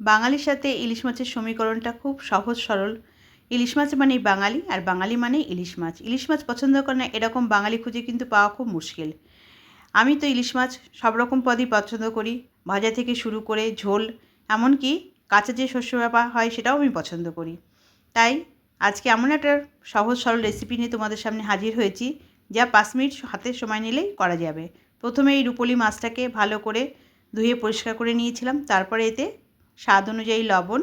বাঙালির সাথে ইলিশ মাছের সমীকরণটা খুব সহজ, সরল। ইলিশ মাছ মানেই বাঙালি আর বাঙালি মানে ইলিশ মাছ। ইলিশ মাছ পছন্দ করে না, এরকম বাঙালি খুঁজে কিন্তু পাওয়া খুব মুশকিল। আমি তো ইলিশ মাছ সব রকম পদই পছন্দ করি। ভাজা থেকে শুরু করে ঝোল, এমনকি কাঁচা যে শস্য ব্যাপা হয় সেটাও আমি পছন্দ করি। তাই আজকে এমন একটা সহজ, সরল রেসিপি নিয়ে তোমাদের সামনে হাজির হয়েছি, যা পাঁচ মিনিট হাতে সময় নিলেই করা যাবে। প্রথমে এই রুপোলি মাছটাকে ভালো করে ধুয়ে পরিষ্কার করে নিয়েছিলাম, তারপরে এতে স্বাদ অনুযায়ী লবণ,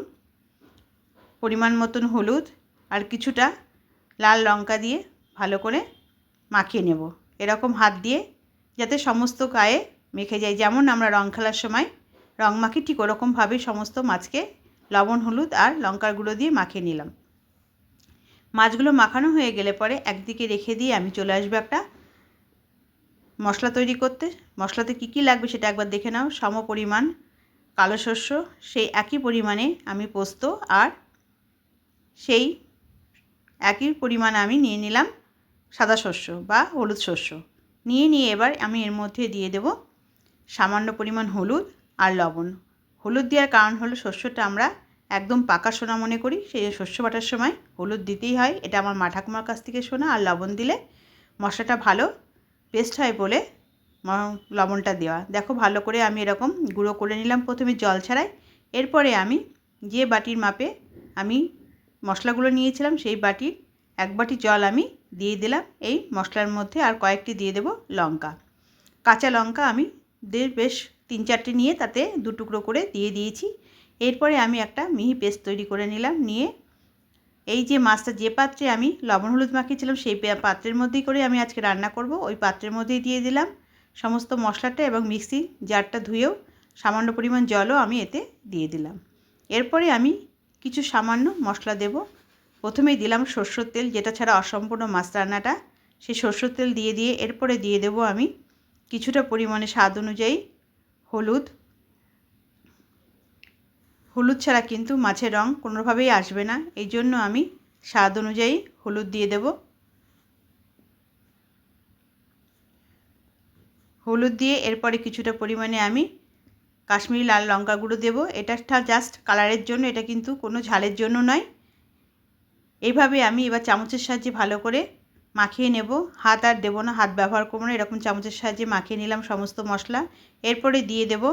পরিমাণ মতন হলুদ আর কিছুটা লাল লঙ্কা দিয়ে ভালো করে মাখিয়ে নেব। এরকম হাত দিয়ে যাতে সমস্ত গায়ে মেখে যায়। যেমন আমরা রং খেলার সময় রং মাখি, ঠিক ওরকমভাবেই সমস্ত মাছকে লবণ, হলুদ আর লঙ্কার গুঁড়ো দিয়ে মাখিয়ে নিলাম। মাছগুলো মাখানো হয়ে গেলে পরে একদিকে রেখে দিয়ে আমি চলে আসব একটা মশলা তৈরি করতে। মশলাতে কী কী লাগবে সেটা একবার দেখে নাও। সম পরিমাণ কালো শস্য, সেই একই পরিমাণে আমি পোস্ত আর সেই একই পরিমাণ আমি নিয়ে নিলাম সাদা শস্য বা হলুদ শস্য। নিয়ে নিয়ে এবার আমি এর মধ্যে দিয়ে দেব সামান্য পরিমাণ হলুদ আর লবণ। হলুদ দেওয়ার কারণ হলো শস্যটা আমরা একদম পাকা সোনা মনে করি, সেই শস্য বাটার সময় হলুদ দিতেই হয়। এটা আমার মা ঠাকুমার কাছ থেকে শোনা আর লবণ দিলে মশলাটা ভালো পেস্ট হয় বলে লবণটা দেওয়া। দেখো ভালো করে আমি এরকম গুঁড়ো করে নিলাম প্রথমে জল ছাড়াই। এরপরে আমি যে বাটির মাপে আমি মশলাগুলো নিয়েছিলাম, সেই বাটির এক বাটি জল আমি দিয়ে দিলাম। এই মশলার মধ্যে আর কয়েকটি দিয়ে দেব লঙ্কা। কাঁচা লঙ্কা আমি বেশ তিন চারটে নিয়ে তাতে দু টুকরো করে দিয়ে দিয়েছি। এরপরে আমি একটা মিহি পেস্ট তৈরি করে নিলাম নিয়ে এই যে মাছটা যে পাত্রে আমি লবণ হলুদ মাখিয়েছিলাম, সেই পাত্রের মধ্যেই করে আমি আজকে রান্না করব। ওই পাত্রের মধ্যেই দিয়ে দিলাম। সমস্ত মশলাটা এবং মিক্সি জারটা ধুয়েও সামান্য পরিমাণ জলও আমি এতে দিয়ে দিলাম। এরপরে আমি কিছু সামান্য মশলা দেব। প্রথমেই দিলাম সর্ষের তেল, যেটা ছাড়া অসম্পূর্ণ মাছ রান্নাটা। সেই সর্ষের তেল দিয়ে দিয়ে এরপরে দিয়ে দেব আমি কিছুটা পরিমাণে স্বাদ অনুযায়ী হলুদ। হলুদ ছাড়া কিন্তু মাছের রং কোনোভাবেই আসবে না। এই জন্য আমি স্বাদ অনুযায়ী হলুদ দিয়ে দেব। হলুদ দিয়ে এরপরে কিছুটা পরিমাণে আমি কাশ্মীরি লাল লঙ্কা গুঁড়ো দেবো। এটা জাস্ট কালারের জন্য, এটা কিন্তু কোনো ঝালের জন্য নয়। এইভাবে আমি এবার চামচের সাহায্যে ভালো করে মাখিয়ে নেব। হাত আর দেবো না, হাত ব্যবহার করব না, এরকম চামচের সাহায্যে মাখিয়ে নিলাম সমস্ত মশলা। এরপরে দিয়ে দেব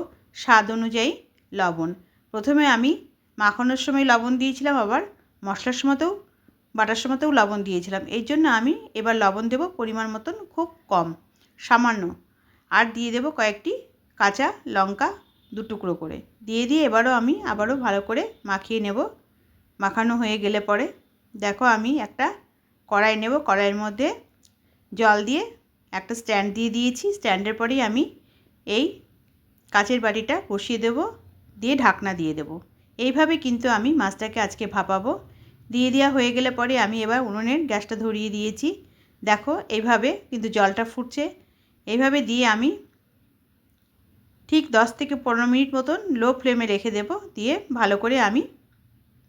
স্বাদ অনুযায়ী লবণ। প্রথমে আমি মাখানোর সময় লবণ দিয়েছিলাম, আবার মশলার সময়তেও, বাটার সময়তেও লবণ দিয়েছিলাম। এই জন্য আমি এবার লবণ দেব পরিমাণ মতন খুব কম, সামান্য। আর দিয়ে দেব কয়েকটি কাঁচা লঙ্কা দু টুকরো করে। দিয়ে দিয়ে এবারও আমি আবারও ভালো করে মাখিয়ে নেব। মাখানো হয়ে গেলে পরে দেখো আমি একটা কড়াই নেব। কড়াইয়ের মধ্যে জল দিয়ে একটা স্ট্যান্ড দিয়ে দিয়েছি। স্ট্যান্ডের পরেই আমি এই কাচের বাটিটা বসিয়ে দেব, দিয়ে ঢাকনা দিয়ে দেব। এইভাবে কিন্তু আমি মাছটাকে আজকে ভাপাবো। দিয়ে দেওয়া হয়ে গেলে পরে আমি এবার উনুনের গ্যাসটা ধরিয়ে দিয়েছি। দেখো এইভাবে কিন্তু জলটা ফুটছে। এইভাবে দিয়ে আমি ঠিক দশ থেকে পনেরো মিনিট মতন লো ফ্লেমে রেখে দেব, দিয়ে ভালো করে আমি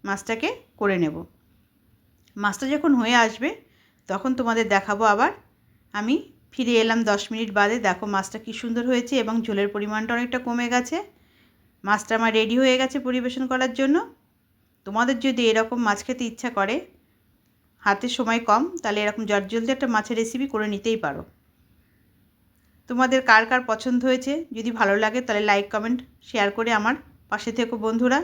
মাছটাকে করে নেব। মাছটা যখন হয়ে আসবে, তখন তোমাদের দেখাবো আবার। আমি ফিরে এলাম দশ মিনিট বাদে, দেখো মাছটা কী সুন্দর হয়েছে এবং ঝোলের পরিমাণটা অনেকটা কমে গেছে। মাছটা আমার রেডি হয়ে গেছে পরিবেশন করার জন্য। তোমাদের যদি এরকম মাছ খেতে ইচ্ছা করে, হাতে সময় কম, তাহলে এরকম জলদি একটা মাছের রেসিপি করে নিতেই পারো। তোমাদের কার কার পছন্দ হয়েছে? যদি ভালো লাগে তাহলে লাইক কমেন্ট শেয়ার করে আমার পাশে থেকো বন্ধুরা।